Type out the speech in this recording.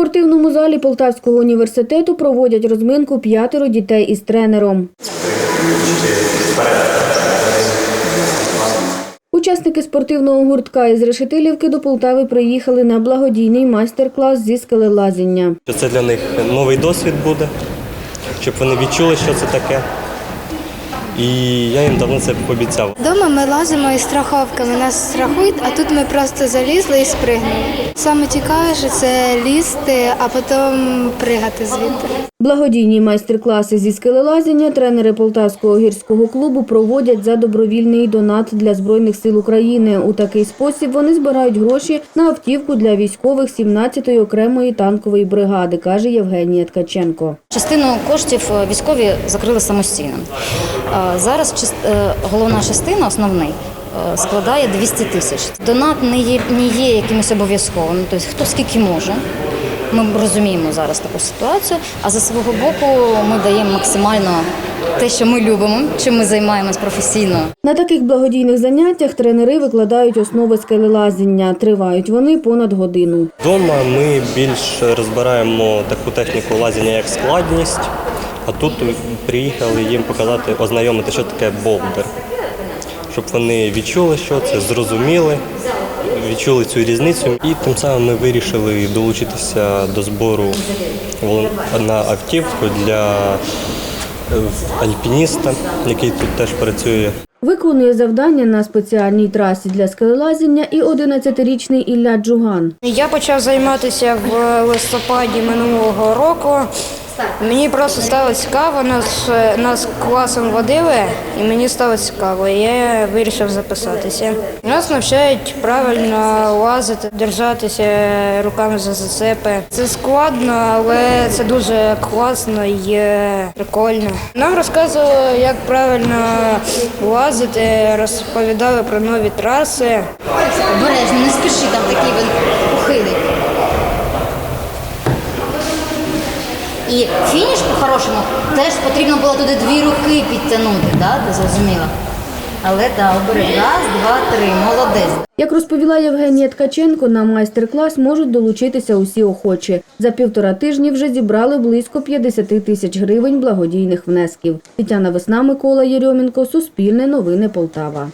спортивному залі Полтавського університету проводять розминку п'ятеро дітей із тренером. Учасники спортивного гуртка із Решетилівки до Полтави приїхали на благодійний майстер-клас зі скелелазіння. Це для них новий досвід буде, щоб вони відчули, що це таке. І я їм давно це пообіцяв. Дома ми лазимо із страховками, нас страхують, а тут ми просто залізли і спригнули. Саме цікавіше це лізти, а потім пригати звідти. Благодійні майстер-класи зі скелелазіння тренери Полтавського гірського клубу проводять за добровільний донат для Збройних сил України. У такий спосіб вони збирають гроші на автівку для військових 17-ї окремої танкової бригади, каже Євгенія Ткаченко. Частину коштів е, військові закрили самостійно. Е, Зараз е, головна частина, основний, складає 200 тисяч. Донат не є, не є якимось обов'язковим, тобто хто скільки може. Ми розуміємо зараз таку ситуацію, а за свого боку ми даємо максимально те, що ми любимо, чим ми займаємось професійно. На таких благодійних заняттях тренери викладають основи скелелазіння. Тривають вони понад годину. Вдома ми більш розбираємо таку техніку лазіння як складність, а тут приїхали їм показати, ознайомити, що таке болдер. Щоб вони відчули, що це, зрозуміли, відчули цю різницю. І тим самим ми вирішили долучитися до збору волон- на автівку для е, альпініста, який тут теж працює. Виконує завдання на спеціальній трасі для скелелазіння і 11-річний Ілля Джуган. Я почав займатися в листопаді минулого року. Мені просто стало цікаво, нас, нас класом водили, і мені стало цікаво. і Я вирішив записатися. Нас навчають правильно лазити, держатися руками за зацепи. Це складно, але це дуже класно і е, прикольно. Нам розказували, як правильно лазити, розповідали про нові траси. Обережно, не спіши, там такий він ухилий. І фініш по-хорошому теж потрібно було туди дві руки підтягнути, да? ти зрозуміла? Але так, обери. Раз, два, три, молодець. Як розповіла Євгенія Ткаченко, на майстер-клас можуть долучитися усі охочі. За півтора тижні вже зібрали близько 50 тисяч гривень благодійних внесків. Тетяна Весна, Микола Єрьомінко, Суспільне новини Полтава.